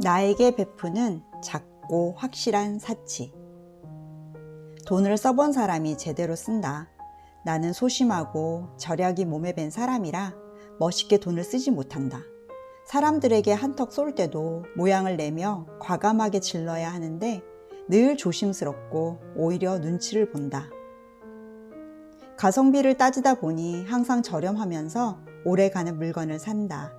나에게 베푸는 작고 확실한 사치. 돈을 써본 사람이 제대로 쓴다. 나는 소심하고 절약이 몸에 밴 사람이라 멋있게 돈을 쓰지 못한다. 사람들에게 한턱 쏠 때도 모양을 내며 과감하게 질러야 하는데 늘 조심스럽고 오히려 눈치를 본다. 가성비를 따지다 보니 항상 저렴하면서 오래 가는 물건을 산다.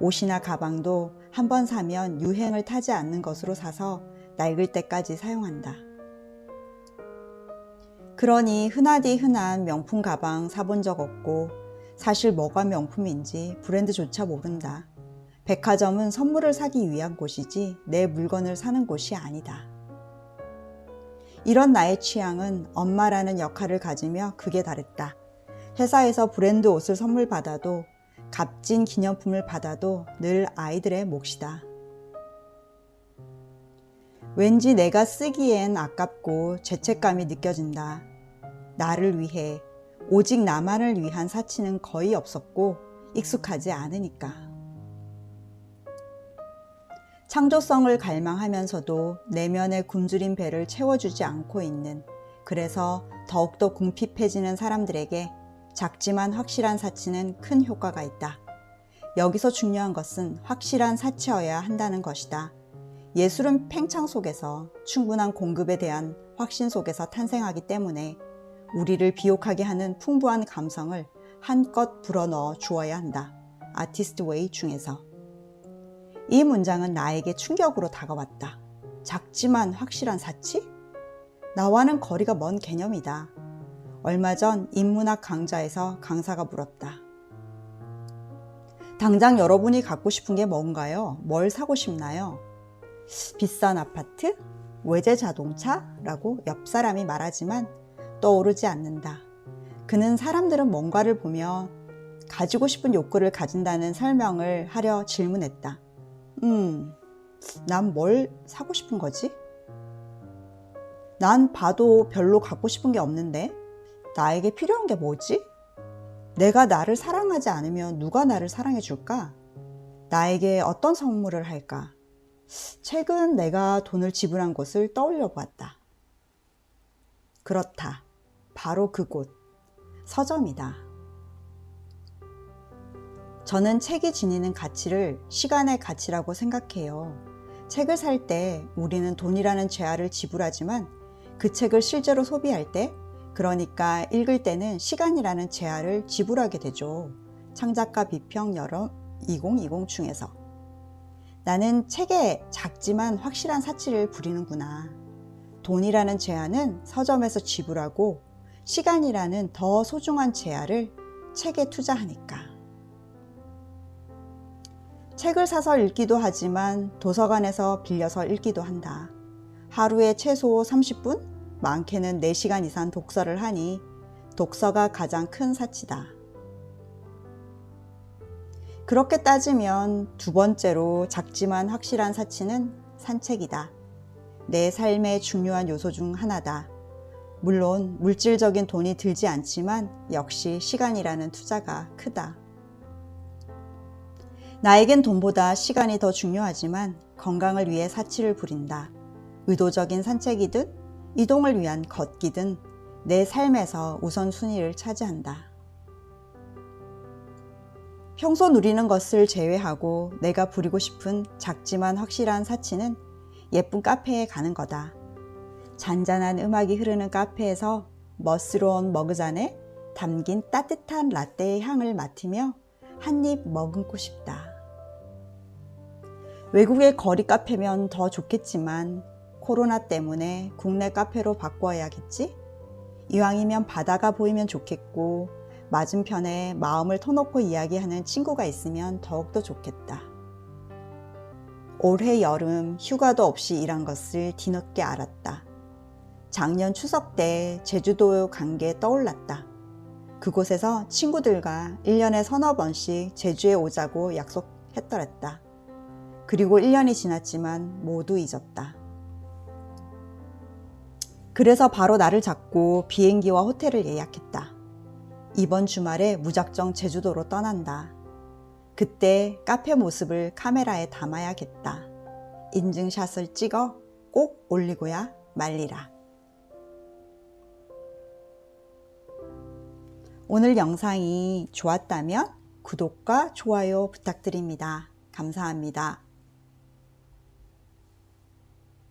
옷이나 가방도 한 번 사면 유행을 타지 않는 것으로 사서 낡을 때까지 사용한다. 그러니 흔하디 흔한 명품 가방 사본 적 없고 사실 뭐가 명품인지 브랜드조차 모른다. 백화점은 선물을 사기 위한 곳이지 내 물건을 사는 곳이 아니다. 이런 나의 취향은 엄마라는 역할을 가지며 극에 달했다. 회사에서 브랜드 옷을 선물 받아도 값진 기념품을 받아도 늘 아이들의 몫이다. 왠지 내가 쓰기엔 아깝고 죄책감이 느껴진다. 나를 위해 오직 나만을 위한 사치는 거의 없었고 익숙하지 않으니까. 창조성을 갈망하면서도 내면의 굶주린 배를 채워주지 않고 있는 그래서 더욱더 궁핍해지는 사람들에게 작지만 확실한 사치는 큰 효과가 있다. 여기서 중요한 것은 확실한 사치여야 한다는 것이다. 예술은 팽창 속에서 충분한 공급에 대한 확신 속에서 탄생하기 때문에 우리를 비옥하게 하는 풍부한 감성을 한껏 불어넣어 주어야 한다. 아티스트 웨이 중에서. 이 문장은 나에게 충격으로 다가왔다. 작지만 확실한 사치? 나와는 거리가 먼 개념이다. 얼마 전 인문학 강좌에서 강사가 물었다. 당장 여러분이 갖고 싶은 게 뭔가요? 뭘 사고 싶나요? 비싼 아파트? 외제 자동차? 라고 옆 사람이 말하지만 떠오르지 않는다. 그는 사람들은 뭔가를 보며 가지고 싶은 욕구를 가진다는 설명을 하려 질문했다. 음, 난 뭘 사고 싶은 거지? 난 봐도 별로 갖고 싶은 게 없는데 나에게 필요한 게 뭐지? 내가 나를 사랑하지 않으면 누가 나를 사랑해 줄까? 나에게 어떤 선물을 할까? 최근 내가 돈을 지불한 곳을 떠올려 보았다. 그렇다. 바로 그곳. 서점이다. 저는 책이 지니는 가치를 시간의 가치라고 생각해요. 책을 살 때 우리는 돈이라는 재화를 지불하지만 그 책을 실제로 소비할 때, 그러니까 읽을 때는 시간이라는 재화를 지불하게 되죠. 창작가 비평 여름 2020 중에서. 나는 책에 작지만 확실한 사치를 부리는구나. 돈이라는 재화는 서점에서 지불하고 시간이라는 더 소중한 재화를 책에 투자하니까. 책을 사서 읽기도 하지만 도서관에서 빌려서 읽기도 한다. 하루에 최소 30분, 많게는 4시간 이상 독서를 하니 독서가 가장 큰 사치다. 그렇게 따지면 두 번째로 작지만 확실한 사치는 산책이다. 내 삶의 중요한 요소 중 하나다. 물론 물질적인 돈이 들지 않지만 역시 시간이라는 투자가 크다. 나에겐 돈보다 시간이 더 중요하지만 건강을 위해 사치를 부린다. 의도적인 산책이든 이동을 위한 걷기든 내 삶에서 우선순위를 차지한다. 평소 누리는 것을 제외하고 내가 부리고 싶은 작지만 확실한 사치는 예쁜 카페에 가는 거다. 잔잔한 음악이 흐르는 카페에서 멋스러운 머그잔에 담긴 따뜻한 라떼의 향을 맡으며 한 입 머금고 싶다. 외국의 거리 카페면 더 좋겠지만 코로나 때문에 국내 카페로 바꿔야겠지? 이왕이면 바다가 보이면 좋겠고 맞은편에 마음을 터놓고 이야기하는 친구가 있으면 더욱더 좋겠다. 올해 여름 휴가도 없이 일한 것을 뒤늦게 알았다. 작년 추석 때 제주도 간게 떠올랐다. 그곳에서 친구들과 1년에 서너 번씩 제주에 오자고 약속했더랬다. 그리고 1년이 지났지만 모두 잊었다. 그래서 바로 나를 잡고 비행기와 호텔을 예약했다. 이번 주말에 무작정 제주도로 떠난다. 그때 카페 모습을 카메라에 담아야겠다. 인증샷을 찍어 꼭 올리고야 말리라. 오늘 영상이 좋았다면 구독과 좋아요 부탁드립니다. 감사합니다.